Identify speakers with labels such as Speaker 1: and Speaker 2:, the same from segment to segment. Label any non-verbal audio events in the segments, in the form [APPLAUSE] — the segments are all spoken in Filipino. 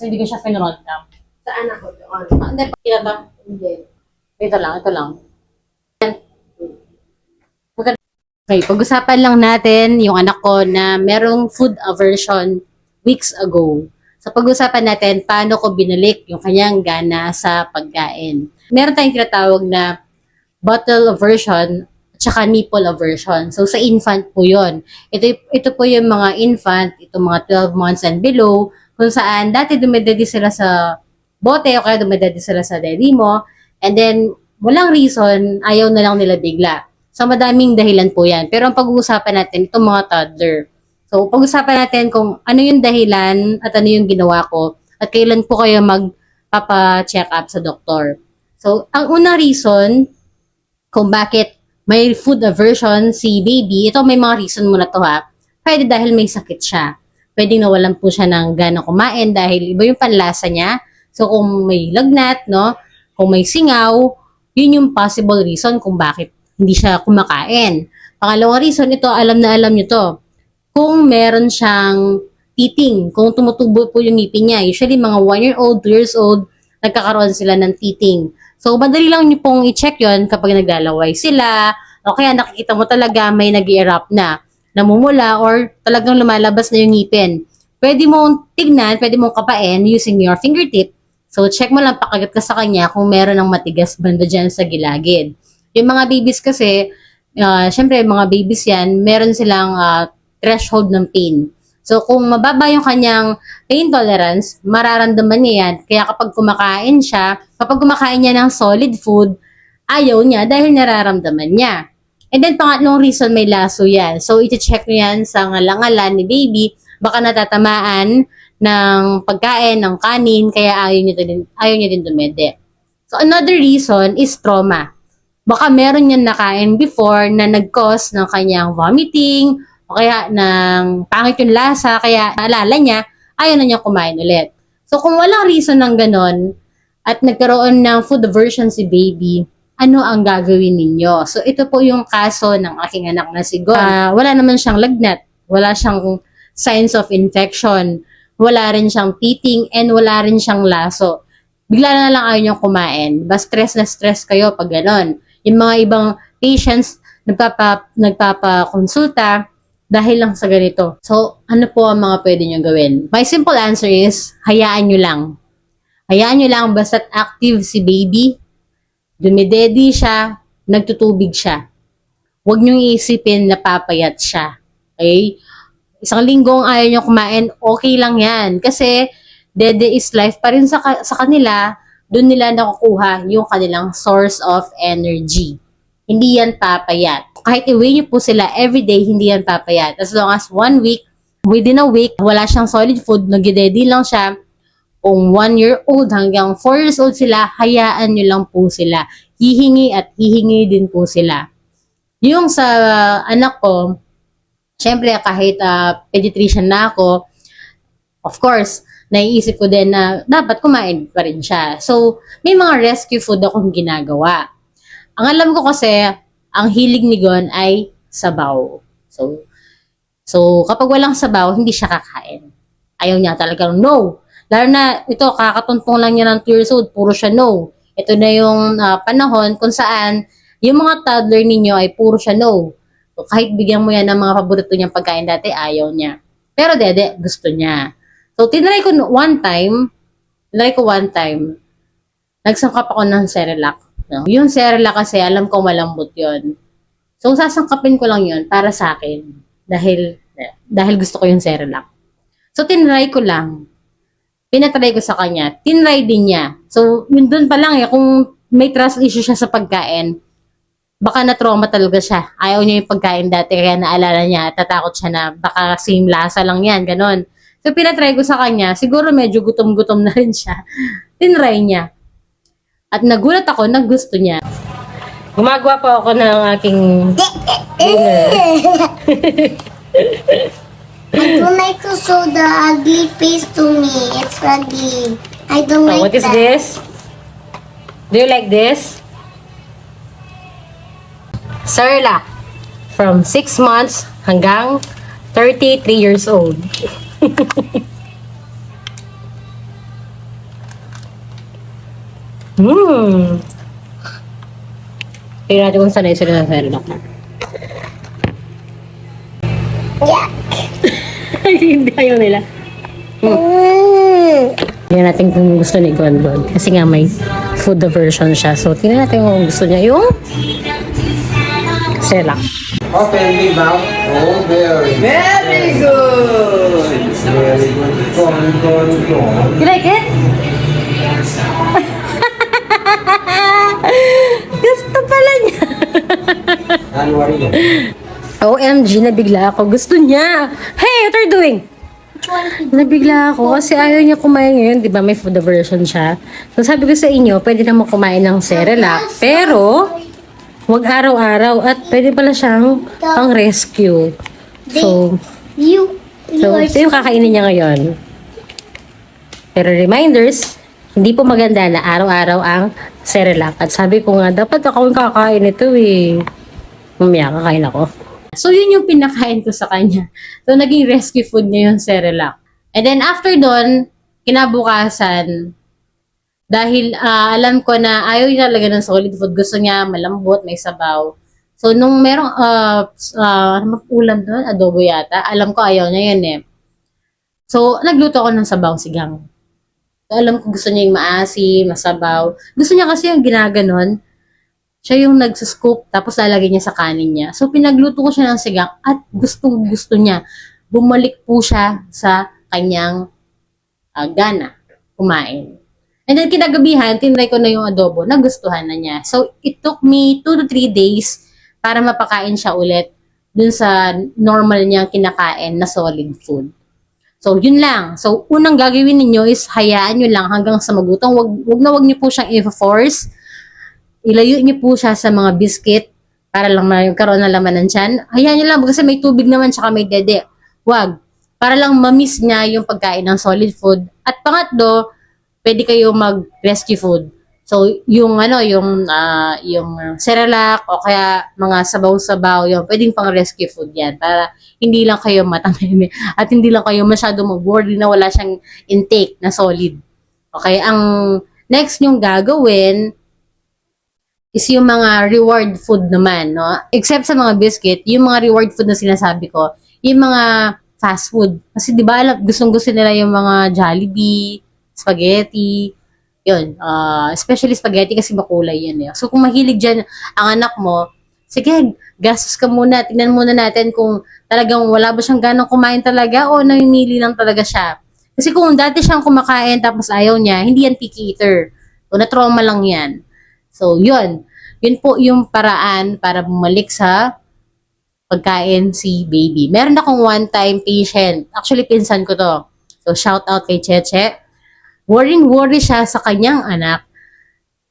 Speaker 1: So, hindi ko siya finroll na.
Speaker 2: Saan ako doon?
Speaker 1: Ah, Hindi, pakita to.
Speaker 2: Hindi.
Speaker 1: Ito lang, ito lang. Okay, pag-usapan lang natin yung anak ko na merong food aversion weeks ago. So pag-usapan natin paano ko binalik yung kanyang gana sa pagkain. Meron tayong tinatawag na bottle aversion at saka nipple aversion. So sa infant po yon. Ito, ito po yung mga infant, ito mga 12 months and below, kung saan dati dumededi sila sa bote o kaya dumededi sila sa daddy mo. And then, walang reason, ayaw na lang nila bigla. So, madaming dahilan po yan. Pero ang pag-uusapan natin, itong mga toddler. So, pag-usapan natin kung ano yung dahilan at ano yung ginawa ko at kailan po kayo magpapa-check up sa doktor. So, ang unang reason kung bakit may food aversion si baby, ito may mga reason muna to ha. Pwede dahil may sakit siya. Pwede nawalan po siya ng gana kumain dahil iba yung panlasa niya. So, kung may lagnat, no? Kung may singaw, yun yung possible reason kung bakit hindi siya kumakain. Pangalawang reason, ito, alam na alam nyo to. Kung meron siyang teething, kung tumutubo po yung ngipin niya, usually mga 1 year old, 2 years old, nagkakaroon sila ng teething. So, madali lang nyo pong i-check yon kapag naglalaway sila, o kaya nakikita mo talaga may nag erupt na, namumula, or talagang lumalabas na yung ngipin. Pwede mong tignan, pwede mong kapain using your fingertip. So, check mo lang pakagat ka sa kanya kung meron ng matigas banda dyan sa gilagid. Yung mga babies kasi, uh, syempre mga babies yan, meron silang ah, threshold ng pain. So kung mababa yung kanyang pain tolerance, mararamdaman niya yan. Kaya kapag kumakain siya, kapag kumakain niya ng solid food, ayaw niya dahil nararamdaman niya. And then pangatlong reason may laso yan. So iti-check niyo yan sa ngalangalan ni baby, baka natatamaan ng pagkain, ng kanin, kaya ayaw niya din, ayaw niya din dumede. So another reason is trauma baka meron niyan nakain before na nag-cause ng kanyang vomiting o kaya ng pangit yung lasa, kaya naalala niya, ayaw na niya kumain ulit. So kung walang reason ng ganon at nagkaroon ng food aversion si baby, ano ang gagawin ninyo? So ito po yung kaso ng aking anak na si Gon. Ah, wala naman siyang lagnat, wala siyang signs of infection, wala rin siyang teething, and wala rin siyang laso. Bigla na lang ayaw niyang kumain. Ba stress na stress kayo pag ganon yung mga ibang patients nagpapa, nagpapakonsulta dahil lang sa ganito. So, ano po ang mga pwede nyo gawin? My simple answer is, hayaan nyo lang. Hayaan nyo lang basta't active si baby, dumidedi siya, nagtutubig siya. Huwag nyo iisipin na papayat siya. Okay? Isang linggong ayaw nyo kumain, okay lang yan. Kasi, dede is life pa rin sa, sa kanila, doon nila nakukuha yung kanilang source of energy. Hindi yan papayat. Kahit i-weigh nyo po sila everyday, hindi yan papayat. As long as one week, within a week, wala siyang solid food, nagdededy lang siya, kung one year old hanggang four years old sila, hayaan nyo lang po sila. Hihingi at hihingi din po sila. Yung sa anak ko, syempre kahit uh, pediatrician na ako, of course, naiisip ko din na dapat kumain pa rin siya. So, may mga rescue food akong ginagawa. Ang alam ko kasi, ang hilig ni Gon ay sabaw. So, so kapag walang sabaw, hindi siya kakain. Ayaw niya talagang no. Lalo na ito, kakatuntong lang niya ng 2 years old, puro siya no. Ito na yung ah, panahon kung saan yung mga toddler ninyo ay puro siya no. So, kahit bigyan mo yan ng mga paborito niyang pagkain dati, ayaw niya. Pero dede, gusto niya. So, tinry ko one time, tinry ko one time, nagsangkap ako ng Cerelac. No? Yung Cerelac kasi, alam ko malambot yon So, sasangkapin ko lang yon para sa akin. Dahil, dahil gusto ko yung Cerelac. So, tinry ko lang. Pinatry ko sa kanya. Tinry din niya. So, yun dun pa lang eh, kung may trust issue siya sa pagkain, baka na-trauma talaga siya. Ayaw niya yung pagkain dati, kaya naalala niya, tatakot siya na baka same lasa lang yan, ganon. So, pinatry ko sa kanya, siguro medyo gutom-gutom [LAUGHS] na rin siya. Tinry niya. At nagulat ako na gusto niya. Gumagawa po ako ng aking [LAUGHS] dinner. [LAUGHS]
Speaker 3: I don't like to show the ugly face to me. It's ugly. I don't
Speaker 1: Oh,
Speaker 3: like
Speaker 1: what is
Speaker 3: that.
Speaker 1: this? Do you like this? Cerelac. From 6 months hanggang 33 years old. [LAUGHS] Hmm. Tingnan natin kung sanay sila sa Cerelac.
Speaker 3: Yeah. [LAUGHS]
Speaker 1: Hindi ayaw nila.
Speaker 3: Mm.
Speaker 1: Tingnan natin kung gusto ni Gondon. Kasi nga may food version siya. So, tingnan natin kung gusto niya yung Cerelac.
Speaker 2: Open big mouth. Oh, very,
Speaker 4: Very good!
Speaker 2: very good.
Speaker 1: You like it? [LAUGHS] gusto pala niya.
Speaker 2: Ano?
Speaker 1: OMG, nabigla ako. Gusto niya. You doing? Nabigla ako kasi ayaw niya kumain ngayon. Di ba may food version siya? So sabi ko sa inyo, pwede naman kumain ng Cerelac. Pero, wag araw-araw at pwede pala siyang pang rescue. So,
Speaker 3: You,
Speaker 1: so ito yung kakainin niya ngayon. Pero reminders, hindi po maganda na araw-araw ang Cerelac. At sabi ko nga, dapat ako yung kakain ito eh. Mamaya kakain ako. So, yun yung pinakain ko sa kanya. So, naging rescue food niya yung Cerelac. And then, after doon, kinabukasan, dahil ah, alam ko na ayaw niya talaga ng solid food. Gusto niya malambot, may sabaw. So, nung merong uh, uh, ulam doon, adobo yata, alam ko ayaw niya yun eh. So, nagluto ako ng sabaw sigang. So, alam ko gusto niya yung maasi, masabaw. Gusto niya kasi yung ginaganon. Siya yung nagsuscoop, tapos lalagay niya sa kanin niya. So, pinagluto ko siya ng sigang at gustong gusto niya. Bumalik po siya sa kanyang ah, gana kumain. And then, kinagabihan, tinry ko na yung adobo, nagustuhan na niya. So, it took me 2 to 3 days para mapakain siya ulit dun sa normal niyang kinakain na solid food. So, yun lang. So, unang gagawin ninyo is hayaan nyo lang hanggang sa magutom. Wag, wag na wag nyo po siyang i-force. Ilayo nyo po siya sa mga biscuit para lang magkaroon ng laman ng tiyan. Hayaan nyo lang kasi may tubig naman tsaka may dede. Wag. Para lang ma-miss niya yung pagkain ng solid food. At pangatlo, pwede kayo mag-rescue food. So, yung ano, yung ah, yung Cerelac o kaya mga sabaw-sabaw, yung pwedeng pang rescue food yan para hindi lang kayo matameme [LAUGHS] at hindi lang kayo masyado mag-worry na wala siyang intake na solid. Okay, ang next yung gagawin is yung mga reward food naman, no? Except sa mga biscuit, yung mga reward food na sinasabi ko, yung mga fast food. Kasi di ba, gustong-gusto nila yung mga Jollibee, spaghetti, yun. ah, especially spaghetti kasi makulay yan eh. So kung mahilig dyan ang anak mo, sige, gastos ka muna. Tingnan muna natin kung talagang wala ba siyang ganang kumain talaga o namimili lang talaga siya. Kasi kung dati siyang kumakain tapos ayaw niya, hindi yan picky eater. O na-trauma lang yan. So, yun. Yun po yung paraan para bumalik sa pagkain si baby. Meron akong one-time patient. Actually, pinsan ko to. So, shout out kay Cheche. Worrying-worry siya sa kanyang anak.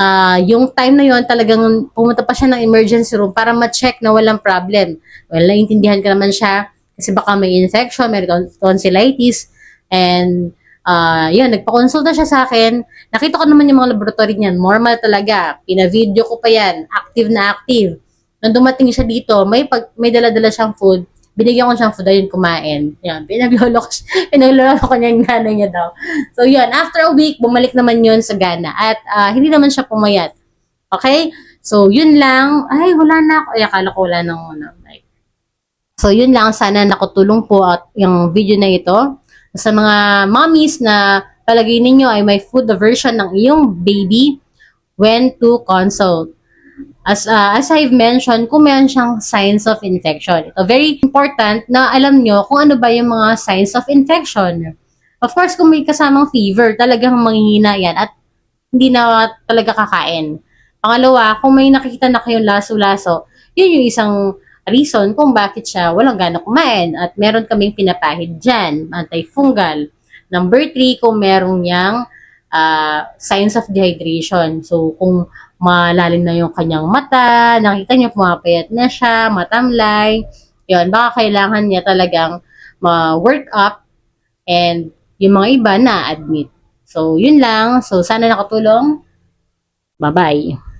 Speaker 1: Ah, yung time na yon talagang pumunta pa siya ng emergency room para ma-check na walang problem. Well, naiintindihan ka naman siya kasi baka may infection, may ton- tonsillitis, and ah, yun, nagpa-consulta siya sa akin. Nakita ko naman yung mga laboratory niyan, normal talaga. Pina-video ko pa yan, active na active. Nung dumating siya dito, may pag, may dala-dala siyang food. Binigyan ko siyang food, ayun, kumain. Yan, pinaglolo ko, [LAUGHS] pinaglolo ko niya yung nanay niya daw. So, yun, after a week, bumalik naman yun sa Ghana. At ah, hindi naman siya pumayat. Okay? So, yun lang. Ay, wala na ako. Ay, akala ko wala nang ano. Like, so, yun lang. Sana nakatulong po at yung video na ito. Sa mga mommies na palagay ninyo ay may food aversion ng iyong baby, when to consult. As uh, as I've mentioned, kung meron siyang signs of infection. Ito, very important na alam nyo kung ano ba yung mga signs of infection. Of course, kung may kasamang fever, talagang manghihina yan at hindi na talaga kakain. Pangalawa, kung may nakikita na kayong laso-laso, yun yung isang reason kung bakit siya walang gana kumain at meron kaming pinapahid dyan, antifungal. Number three, kung meron niyang ah, signs of dehydration. So, kung malalim na yung kanyang mata, nakita niyo pumapayat na siya, matamlay, yun, baka kailangan niya talagang ma-work up and yung mga iba na admit. So, yun lang. So, sana nakatulong. Bye-bye.